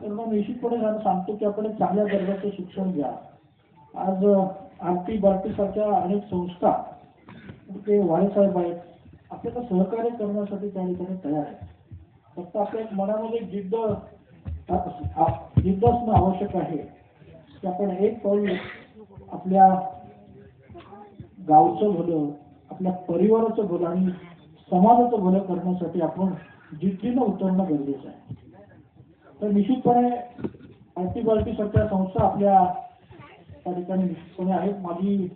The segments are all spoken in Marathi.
तर मग निश्चितपणे सांगतो की आपण एक चांगल्या दर्जाचं शिक्षण घ्या. आज आरती बारती सारख्या अनेक संस्था ते वाळेसाहेब आहेत. आपल्याला सहकार्य करण्यासाठी त्या ठिकाणी तयार आहे फक्त आपल्या एक मनामध्ये जिद्द जिद्द असणं आवश्यक आहे. की आपण एक पाऊल आपल्या गावचं भलं आपल्या परिवाराचं भलं आणि समाजाचं भलं करण्यासाठी आपण जिद्दीनं उतरणं गरजेचं आहे. तर निश्चितपणे आरती बालटी सारख्या संस्था आपल्या त्या ठिकाणी निश्चितपणे आहेत. माझी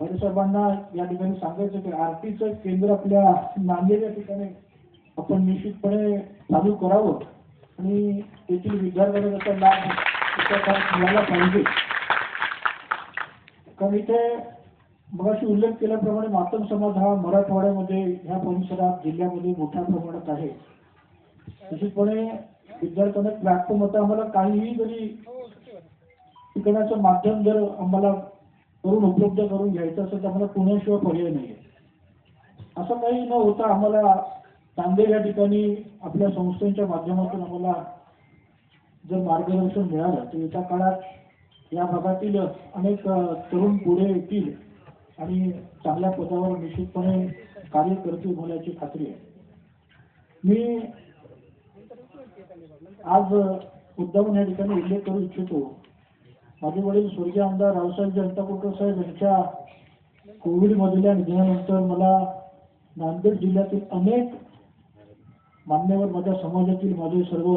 साहेबांना या ठिकाणी सांगायचं की आरतीचं केंद्र आपल्या नांदेड या ठिकाणी आपण निश्चितपणे चालू करावं. आणि तेथील विद्यार्थ्यांना त्याचा लाभ मिळायला पाहिजे. कारण इथे मगाशी उल्लेख केल्याप्रमाणे मातम समाज हा मराठवाड्यामध्ये ह्या परिसरात जिल्ह्यामध्ये मोठ्या प्रमाणात आहे. निश्चितपणे विद्यार्थ्यांना प्लॅटफॉर्म होता. आम्हाला काहीही जरी शिकण्याचं माध्यम जर आम्हाला करून उपलब्ध करून घ्यायचं असेल तर आम्हाला पुण्याशिवाय पर्याय नाही असं काही न होता आम्हाला नांदेड या ठिकाणी आपल्या संस्थेच्या माध्यमातून आम्हाला जर मार्गदर्शन मिळालं तर येत्या काळात या भागातील अनेक तरुण पुढे येतील आणि चांगल्या पदावर निश्चितपणे कार्य करतील मला याची खात्री आहे. मी आज मुद्दामून या ठिकाणी उल्लेख करू इच्छितो. माझे वडील स्वर्गीय आमदार रावसाहेब जनताकोटकर साहेब यांच्या कोविड मधल्या निधनानंतर मला नांदेड जिल्ह्यातील अनेक मान्यवर माझ्या समाजातील माझे सर्व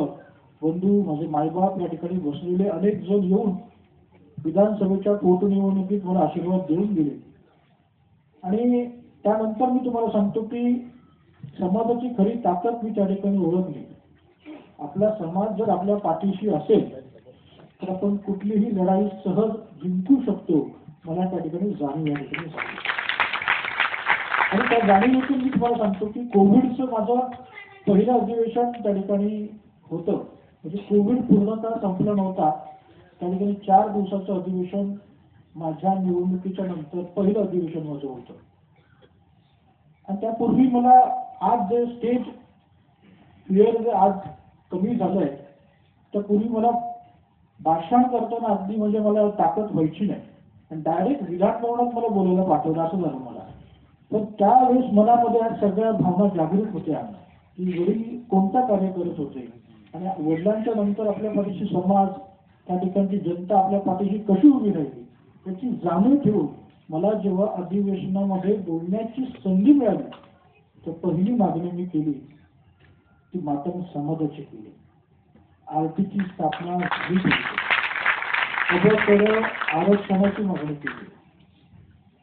बंधू माझे मायबाप या ठिकाणी बसलेले अनेक जण येऊन विधानसभेच्या पोटनिवडणुकीत मला आशीर्वाद देऊन गेले. आणि त्यानंतर मी तुम्हाला सांगतो की समाजाची खरी ताकद मी त्या ठिकाणी ओळखली. आपला समाज जर आपल्या पाठीशी असेल तर आपण कुठलीही लढाई सहज जिंकू शकतो मला त्या ठिकाणी जाणीव या ठिकाणी आणि त्या जाणीवेतून मी तुम्हाला सांगतो की कोविडचं माझं पहिलं अधिवेशन त्या ठिकाणी होतं. म्हणजे कोविड पूर्णतः संपला नव्हता. त्या ठिकाणी चार दिवसाचं अधिवेशन माझ्या निवडणुकीच्या नंतर पहिलं अधिवेशन माझं होतं. आणि त्यापूर्वी मला आज जे स्टेज क्लिअर आज कमी झालंय. तर पूर्वी मला भाषण करताना अगदी म्हणजे मला ताकद व्हायची नाही. आणि डायरेक्ट विधान भवनात मला बोलायला पाठवलं असं झालं मला. पण त्यावेळेस मनामध्ये सगळ्या भावना जागृत होत्या. की वडील कोणता कार्य करत होते? आणि वडिलांच्या नंतर आपल्या पाठीशी समाज त्या ठिकाणची जनता आपल्या पाठीशी कशी उभी राहिली? त्याची जाणीव ठेवून मला जेव्हा अधिवेशनामध्ये बोलण्याची संधी मिळाली तर पहिली मागणी मी केली. ती मातम समाजाची केली. आरटीची स्थापना मी केली आरक्षणाची मागणी केली.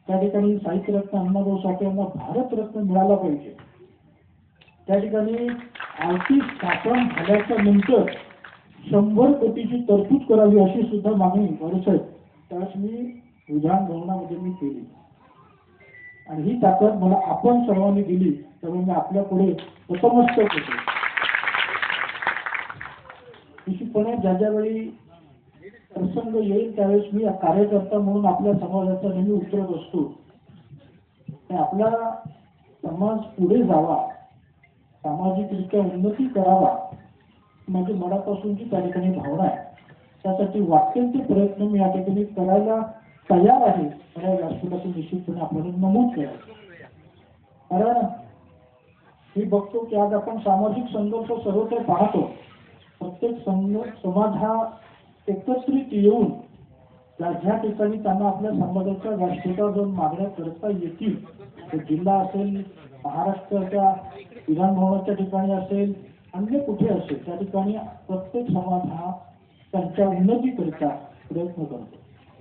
त्या ठिकाणी साहित्यरत्न अण्णाभाऊ साठे यांना भारतरत्न मिळाला पाहिजे. त्या ठिकाणी आरती स्थापन झाल्याच्यानंतर शंभर कोटीची तरतूद करावी अशी सुद्धा मागणी साहेब. त्यास मी विधान भवनामध्ये मी केली. आणि ही ताकद मला आपण सर्वांनी दिली. त्यामुळे मी आपल्या पुढे नतमस्तक होतो. निश्चितपणे ज्या ज्यावेळी प्रसंग येईल त्यावेळेस मी कार्यकर्ता म्हणून आपल्या समाजाचा नेहमी उतरत असतो. आणि आपला समाज पुढे जावा सामाजिकरित्या उन्नती करावा माझी मनापासूनची त्या ठिकाणी भावना आहे. त्यासाठी वाटेल ते प्रयत्न मी या ठिकाणी करायला तयार आहे मला या व्यासपीठातून निश्चितपणे आपल्याला नमूद करायचं कारण मी बघतो की आज आपण सामाजिक संघर्ष सर्वत्र पाहतो. प्रत्येक संघ समाज हा एकत्रित येऊन ज्या ज्या ठिकाणी त्यांना आपल्या समाजाच्या व्यासपीठावर जाऊन मागण्या करता येतील. ते जिल्हा असेल महाराष्ट्राच्या विधानभवनाच्या ठिकाणी असेल अन्य कुठे असेल त्या ठिकाणी प्रत्येक समाज हा त्यांच्या उन्नतीकरिता प्रयत्न करतो.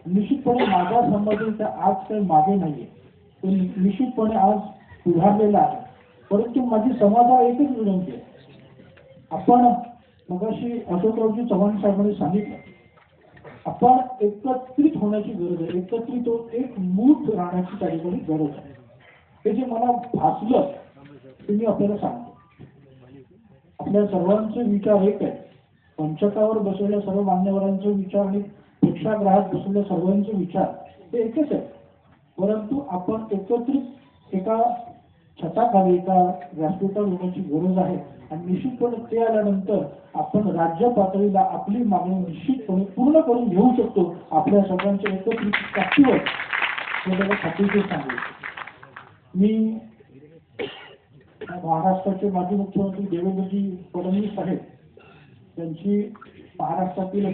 निश्चितपणे माझा समाज त्या आज काही मागे नाहीये. तो निश्चितपणे आज सुधारलेला आहे. परंतु माझी समाजाला एकच विनंती आहे. आपण मगाशी अशोकरावजी चव्हाण साहेबांनी सांगितलं आपण एकत्रित होण्याची गरज आहे. एकत्रित होऊन एक मूठ राहण्याची त्या गरज आहे. हे जे मला भासलं ते मी आपल्याला सांगतो. आपल्या सर्वांचे विचार एक आहे पंचकावर बसलेल्या सर्व मान्यवरांचे विचार आणि प्रेक्षागृहात बसलेल्या सर्वांचे विचार हे एकच आहे परंतु आपण एकत्रित एका छताखाली एका व्यासपीठावर होण्याची गरज आहे. आणि निश्चितपणे ते आल्यानंतर आपण राज्य पातळीला आपली मागणी निश्चितपणे पूर्ण करून घेऊ शकतो आपल्या सगळ्यांच्या एकत्रित ताकदीवर हे त्याला खात्रीशीर सांगू मी महाराष्ट्राचे माजी मुख्यमंत्री देवेंद्रजी फडणवीस आहेत त्यांची महाराष्ट्रातील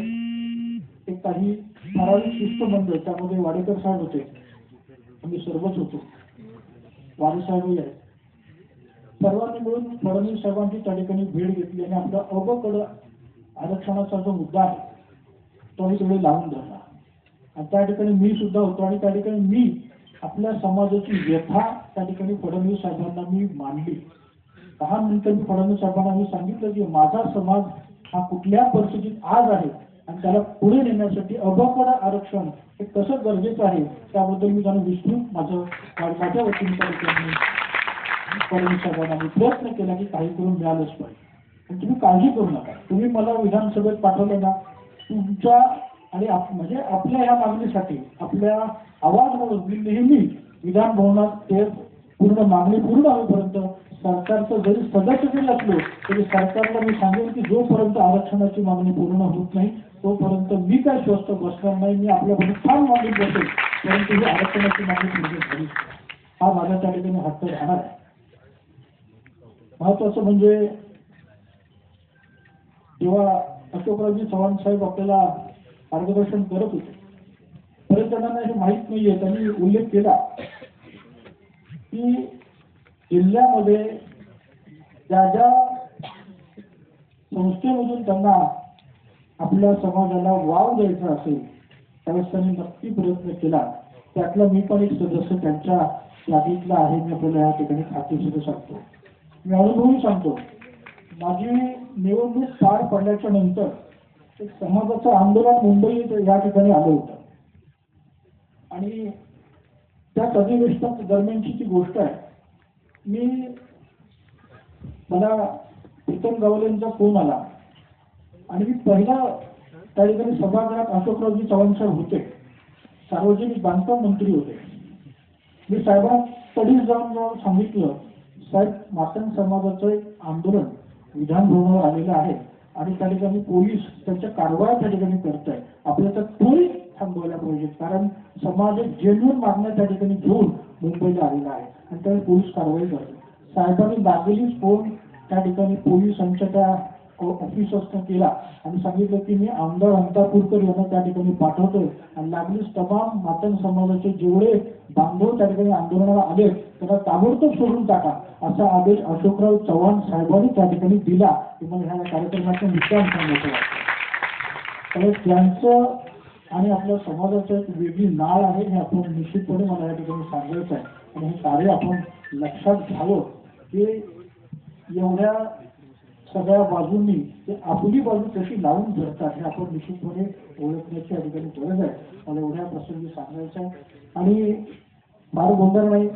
एक काही ठराविक शिष्टमंडळ त्यामध्ये वाडेकर साहेब होते. आम्ही सर्वच होतो. वाडे साहेबही आहेत. सर्वांनी मिळून फडणवीस साहेबांची त्या ठिकाणी भेट घेतली आणि आपला अबकड आरक्षणाचा जो मुद्दा आहे तोही थोडे लावून धरला. आणि त्या ठिकाणी मी सुद्धा होतो आणि त्या ठिकाणी मी आपल्या समाजाची व्यथा त्या ठिकाणी फडणवीस साहेबांना मी मांडली. दहा मिनिटं मी फडणवीस साहेबांना मी सांगितलं की माझा समाज हा कुठल्या परिस्थितीत आज आहे आणि त्याला पुढे नेण्यासाठी अबकड आरक्षण हे कसं गरजेचं आहे त्याबद्दल मी त्यांना विसरून माझं माझ्या वतीने त्या आम्ही प्रयत्न केला की काही करून मिळालंच पाहिजे पण तुम्ही काळजी करू नका तुम्ही मला विधानसभेत पाठवलं ना तुमच्या आणि आप- म्हणजे आपल्या ह्या मागणीसाठी आपल्या आवाज म्हणून मी नेहमी विधान भवनात ते पूर्ण मागणी पूर्ण होईपर्यंत सरकारचं जरी सदस्य जरी असलो तरी सरकारला मी सांगेन की जोपर्यंत आरक्षणाची मागणी पूर्ण होत नाही तोपर्यंत मी काय स्वस्त बसणार नाही मी आपल्याकडे फार मागणी बसेल परंतु ही आरक्षणाची मागणी पूर्ण झाली हा माझ्या त्या ठिकाणी हट्ट राहणार आहे महत्वाचं म्हणजे जेव्हा अशोकरावजी चव्हाण साहेब आपल्याला मार्गदर्शन करत होते बरेच जणांना हे माहीत नाहीये त्यांनी उल्लेख केला की जिल्ह्यामध्ये ज्या ज्या संस्थेमधून त्यांना आपल्या समाजाला वाव द्यायचा असेल त्यावेळेस त्यांनी नक्की प्रयत्न केला. त्यातला मी पण एक सदस्य त्यांच्या यादीतला आहे मी आपल्याला या ठिकाणी खात्रीशीर सांगतो. मी अनुभवून सांगतो. माझी निवडणूक पार पडल्याच्या नंतर एक समाजाचं आंदोलन मुंबई या ठिकाणी आलं होतं. आणि त्या अधिवेशना दरम्यानची ती गोष्ट आहे मी मला प्रीतम गावलेंचा फोन आला. आणि मी पहिला त्या ठिकाणी सभागृहात अशोकरावजी चव्हाण साहेब होते. सार्वजनिक बांधकाम मंत्री होते. मी साहेबांना तडीच जाऊन जाऊन सांगितलं साहेब मातंग समाजाचं एक आंदोलन विधानभवनावर आलेलं आहे आणि त्या ठिकाणी पोलीस त्यांच्या कारवाया त्या ठिकाणी करत आहे आपल्याला त्वरित थांबवायला पाहिजे कारण समाज एक जेन्युन मागण्या त्या ठिकाणी घेऊन मुंबईला आलेला आहे आणि त्यावेळी पोलीस कारवाई करते साहेबांनी लागलीच फोन त्या ठिकाणी पोलिसांच्या त्या ऑफिसर्सने केला. आणि सांगितलं की मी आमदार अंतापूरकर यांना त्या ठिकाणी पाठवतोय. आणि लागलीच तमाम मातंग समाजाचे जेवढे बांधव त्या ठिकाणी आंदोलनाला आले त्यांना ताबडतोब सोडून टाका असा आदेश अशोकराव चव्हाण साहेबांनी त्या ठिकाणी दिला. की मला ह्या कार्यक्रमाचं निकाल सांगायचं वाटतं. त्यांचं आणि आपल्या समाजाचं एक वेगळी नाळ आहे हे आपण निश्चितपणे मला या ठिकाणी सांगायचं आहे. आणि हे कार्य आपण लक्षात घ्यावं की एवढ्या सगळ्या बाजूंनी ते आपली बाजू कशी लावून धरतात. हे आपण निश्चितपणे ओळखण्याची अधिकारी ठिकाणी गरज आहे. मला एवढ्या प्रसंगी सांगायचं आहे. आणि फार गोंधळ नाही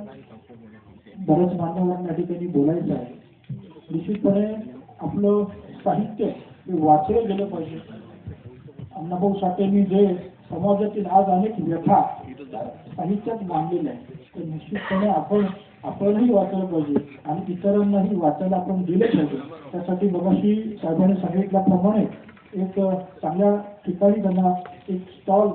बऱ्याच मान्यवरांना ठिकाणी बोलायचं आहे. निश्चितपणे आपलं साहित्य हे वाचलं गेलं पाहिजे. अण्णाभाऊ साठेंनी जे समाजातील आज अनेक व्यथा साहित्यात मांडलेल्या आहे तर निश्चितपणे आपण आपणही वाचायला पाहिजे आणि इतरांनाही वाचायला आपण दिले पाहिजे. त्यासाठी मगाशी साहेबांनी सांगितल्याप्रमाणे एक चांगल्या ठिकाणी त्यांना एक स्टॉल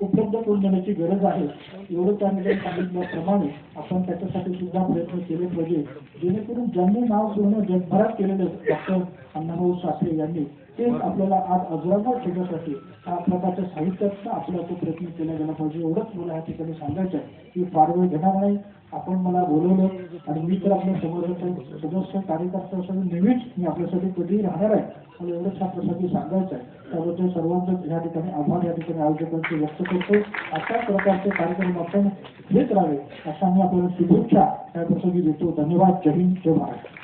उपलब्ध करून देण्याची गरज आहे. एवढं त्यांनी सांगितल्याप्रमाणे आपण त्याच्यासाठी सुद्धा प्रयत्न केले पाहिजे. जेणेकरून ज्यांनी नाव पूर्ण जगभरात केलेलं डॉक्टर अण्णाभाऊ शास्त्री यांनी ते आपल्याला आज अजरामर ठेवण्यासाठी हा प्रकारच्या साहित्याचा आपला तो प्रयत्न केला गेला पाहिजे. एवढंच मला या ठिकाणी सांगायचं आहे की फार वेळ घेणार नाही. आपण मला बोलवलं आणि मी तर आपल्या समाजाचा सदस्य कार्यकर्ता असून नेहमीच मी आपल्यासाठी कधीही राहणार आहे? मला एवढंच आपल्यासाठी प्रसंगी सांगायचं आहे. त्याबद्दल सर्वांचं या ठिकाणी आभार या ठिकाणी आयोजकांचे व्यक्त करतो अशाच प्रकारचे कार्यक्रम आपण घेत राहावे अशा मी आपल्याला शुभेच्छा या प्रसंगी देतो. धन्यवाद. जय हिंद. जय महाराष्ट्र